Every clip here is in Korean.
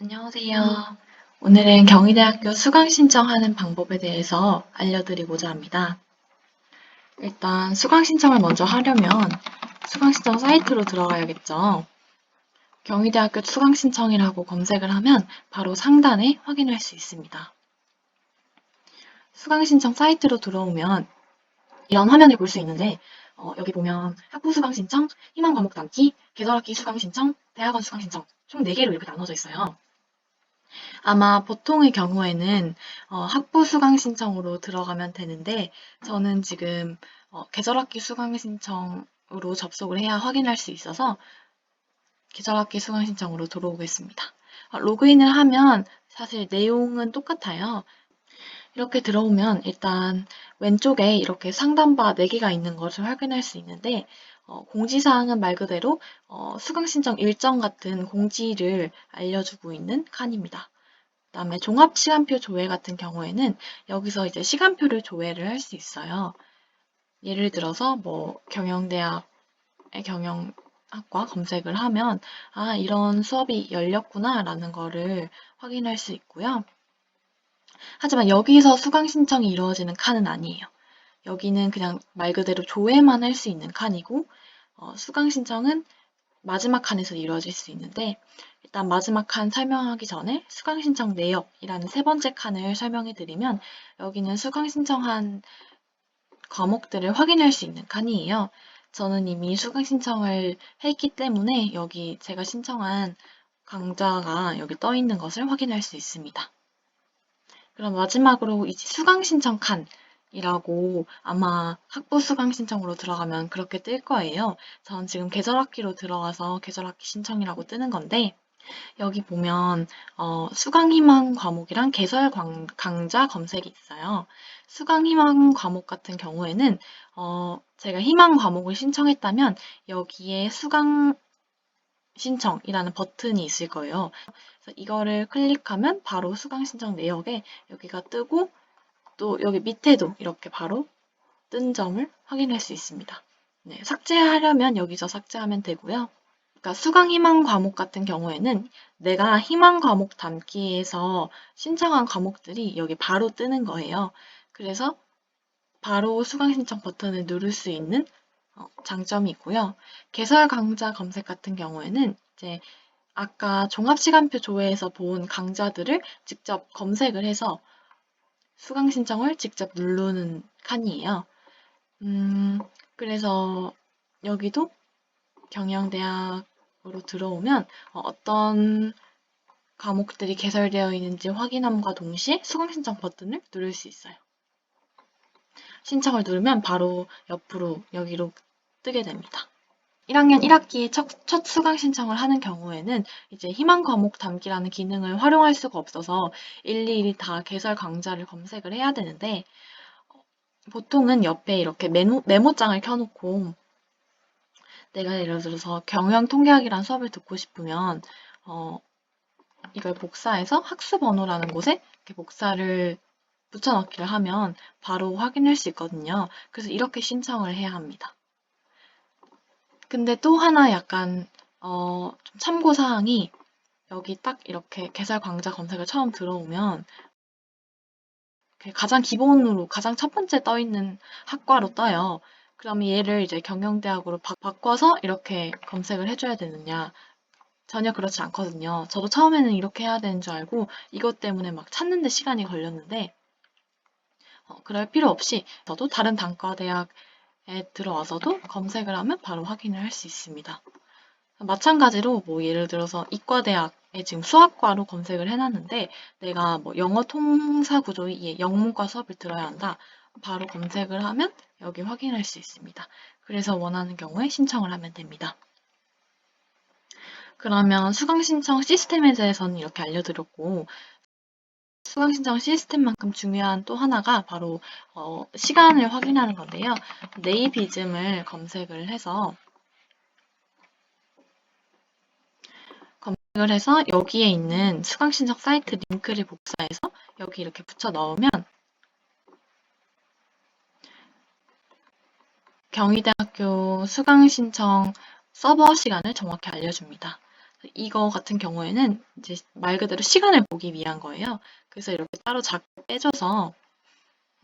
안녕하세요. 오늘은 경희대학교 수강 신청하는 방법에 대해서 알려드리고자 합니다. 일단 수강 신청을 먼저 하려면 수강 신청 사이트로 들어가야겠죠. 경희대학교 수강 신청이라고 검색을 하면 바로 상단에 확인할 수 있습니다. 수강 신청 사이트로 들어오면 이런 화면을 볼 수 있는데 어, 여기 보면 학부 수강 신청, 희망 과목 담기, 계절학기 수강 신청, 대학원 수강 신청 총 4개로 이렇게 나눠져 있어요. 아마 보통의 경우에는 어, 학부 수강 신청으로 들어가면 되는데 저는 지금 어, 계절학기 수강 신청으로 접속을 해야 확인할 수 있어서 계절학기 수강 신청으로 들어오겠습니다. 어, 로그인을 하면 사실 내용은 똑같아요. 이렇게 들어오면 일단 왼쪽에 이렇게 상단바 4개가 있는 것을 확인할 수 있는데 어, 공지사항은 말 그대로 어, 수강 신청 일정 같은 공지를 알려주고 있는 칸입니다. 그 다음에 종합 시간표 조회 같은 경우에는 여기서 이제 시간표를 조회를 할 수 있어요. 예를 들어서 뭐 경영대학의 경영학과 검색을 하면 아 이런 수업이 열렸구나 라는 거를 확인할 수 있고요. 하지만 여기서 수강 신청이 이루어지는 칸은 아니에요. 여기는 그냥 말 그대로 조회만 할 수 있는 칸이고 어, 수강 신청은 마지막 칸에서 이루어질 수 있는데 일단 마지막 칸 설명하기 전에 수강 신청 내역이라는 세 번째 칸을 설명해 드리면 여기는 수강 신청한 과목들을 확인할 수 있는 칸이에요. 저는 이미 수강 신청을 했기 때문에 여기 제가 신청한 강좌가 여기 떠 있는 것을 확인할 수 있습니다. 그럼 마지막으로 이제 수강 신청 칸 이라고 아마 학부 수강 신청으로 들어가면 그렇게 뜰 거예요. 전 지금 계절학기로 들어가서 계절학기 신청이라고 뜨는 건데 여기 보면 어, 수강 희망 과목이랑 광- 강좌 검색이 있어요. 수강 희망 과목 같은 경우에는 어, 제가 희망 과목을 신청했다면 여기에 수강 신청이라는 버튼이 있을 거예요. 이거를 클릭하면 바로 수강 신청 내역에 여기가 뜨고 또 여기 밑에도 이렇게 바로 뜬 점을 확인할 수 있습니다. 네, 삭제하려면 여기서 삭제하면 되고요. 그러니까 수강 희망 과목 같은 경우에는 내가 희망 과목 담기에서 신청한 과목들이 여기 바로 뜨는 거예요. 그래서 바로 수강 신청 버튼을 누를 수 있는 어, 장점이 있고요. 개설 강좌 검색 같은 경우에는 이제 아까 종합 시간표 조회에서 본 강좌들을 직접 검색을 해서 수강 신청을 직접 누르는 칸이에요. 음, 그래서 여기도 경영대학으로 들어오면 어, 어떤 과목들이 개설되어 있는지 확인함과 동시에 수강 신청 버튼을 누를 수 있어요. 신청을 누르면 바로 옆으로 여기로 뜨게 됩니다. 1학년 1학기에 첫, 첫 수강 신청을 하는 경우에는 이제 희망 과목 담기라는 기능을 활용할 수가 없어서 일일이 다 개설 강좌를 검색을 해야 되는데 어, 보통은 옆에 이렇게 메모, 메모장을 켜놓고 내가 예를 들어서 경영 통계학이라는 수업을 듣고 싶으면 어, 이걸 복사해서 학수 번호라는 곳에 복사를 붙여넣기를 하면 바로 확인할 수 있거든요. 그래서 이렇게 신청을 해야 합니다. 근데 또 하나 약간 어, 좀 참고 사항이 여기 딱 이렇게 개설 강좌 검색을 처음 들어오면 가장 기본으로 가장 첫 번째 떠 있는 학과로 떠요. 그러면 얘를 이제 경영대학으로 바, 바꿔서 이렇게 검색을 해줘야 되느냐? 전혀 그렇지 않거든요. 저도 처음에는 이렇게 해야 되는 줄 알고 이것 때문에 막 찾는데 시간이 걸렸는데 어, 그럴 필요 없이 저도 다른 단과대학에 들어와서도 검색을 하면 바로 확인을 할 수 있습니다. 마찬가지로 뭐 예를 들어서 이과대학에 지금 수학과로 검색을 해놨는데 내가 뭐 영어 통사 구조의 영문과 수업을 들어야 한다. 바로 검색을 하면 여기 확인할 수 있습니다. 그래서 원하는 경우에 신청을 하면 됩니다. 그러면 수강 신청 시스템에 대해서는 이렇게 알려드렸고 수강 신청 시스템만큼 중요한 또 하나가 바로 어, 시간을 확인하는 건데요. 네이비즘을 검색을 해서 검색을 해서 여기에 있는 수강 신청 사이트 링크를 복사해서 여기 이렇게 붙여 넣으면 경희대학교 수강 신청 서버 시간을 정확히 알려줍니다. 이거 같은 경우에는 이제 말 그대로 시간을 보기 위한 거예요. 그래서 이렇게 따로 작게 빼줘서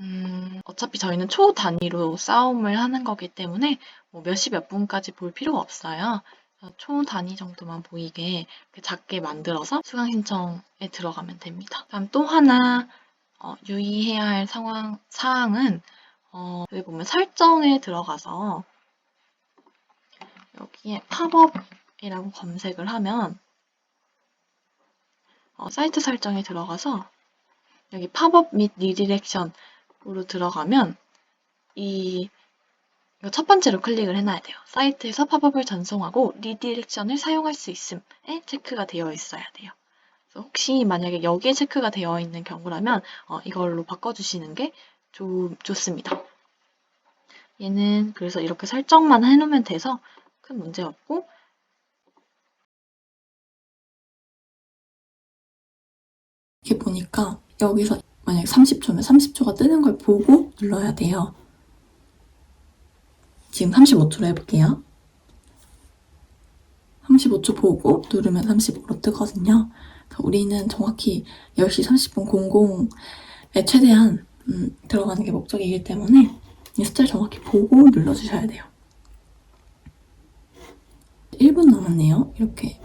음, 어차피 저희는 초 단위로 싸움을 하는 거기 때문에 뭐 몇시 몇 분까지 볼 필요가 없어요. 초 단위 정도만 보이게 작게 만들어서 수강 신청에 들어가면 됩니다. 다음 또 하나 어, 유의해야 할 상황 사항은 어, 여기 보면 설정에 들어가서 여기에 팝업이라고 검색을 하면 어, 사이트 설정에 들어가서 여기 팝업 및 리디렉션으로 들어가면 이 첫 번째로 클릭을 해놔야 돼요. 사이트에서 팝업을 전송하고 리디렉션을 사용할 수 있음에 체크가 되어 있어야 돼요. 혹시 만약에 여기에 체크가 되어 있는 경우라면 어, 이걸로 바꿔주시는 게 좋, 좋습니다. 얘는 그래서 이렇게 설정만 해놓으면 돼서 큰 문제 없고 이렇게 보니까 여기서 만약에 30초면 30초가 뜨는 걸 보고 눌러야 돼요. 지금 35초로 해볼게요. 35초 보고 누르면 35로 뜨거든요. 우리는 정확히 10시 30분 00에 최대한 음, 들어가는 게 목적이기 때문에 이 숫자를 정확히 보고 눌러주셔야 돼요. 1분 남았네요. 이렇게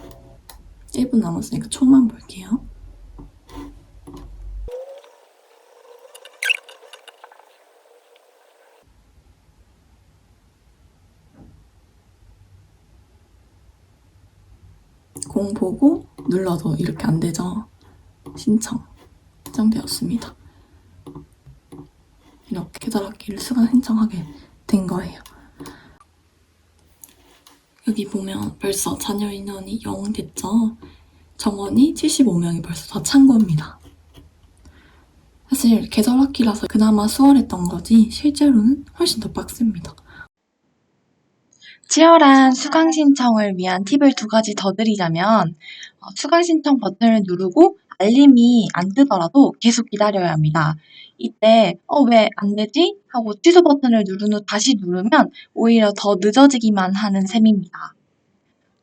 1분 남았으니까 초만 볼게요. 공 보고 눌러도 이렇게 안 되죠. 신청 신청되었습니다. 이렇게 계절학기를 수강 신청하게 된 거예요. 여기 보면 벌써 자녀 인원이 0 됐죠. 정원이 75명이 벌써 다 찬 겁니다. 사실 계절 학기라서 그나마 수월했던 거지 실제로는 훨씬 더 빡셉니다. 치열한 수강 신청을 위한 팁을 두 가지 더 드리자면 어, 수강 신청 버튼을 누르고 알림이 안 뜨더라도 계속 기다려야 합니다. 이때 어 왜 안 되지? 하고 취소 버튼을 누른 후 다시 누르면 오히려 더 늦어지기만 하는 셈입니다.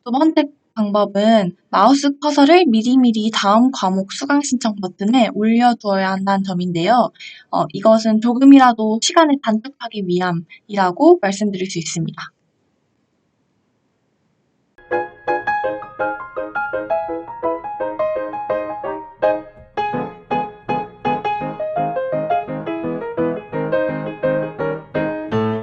두 번째 방법은 마우스 커서를 미리미리 다음 과목 수강 신청 버튼에 올려두어야 한다는 점인데요. 어, 이것은 조금이라도 시간을 단축하기 위함이라고 말씀드릴 수 있습니다.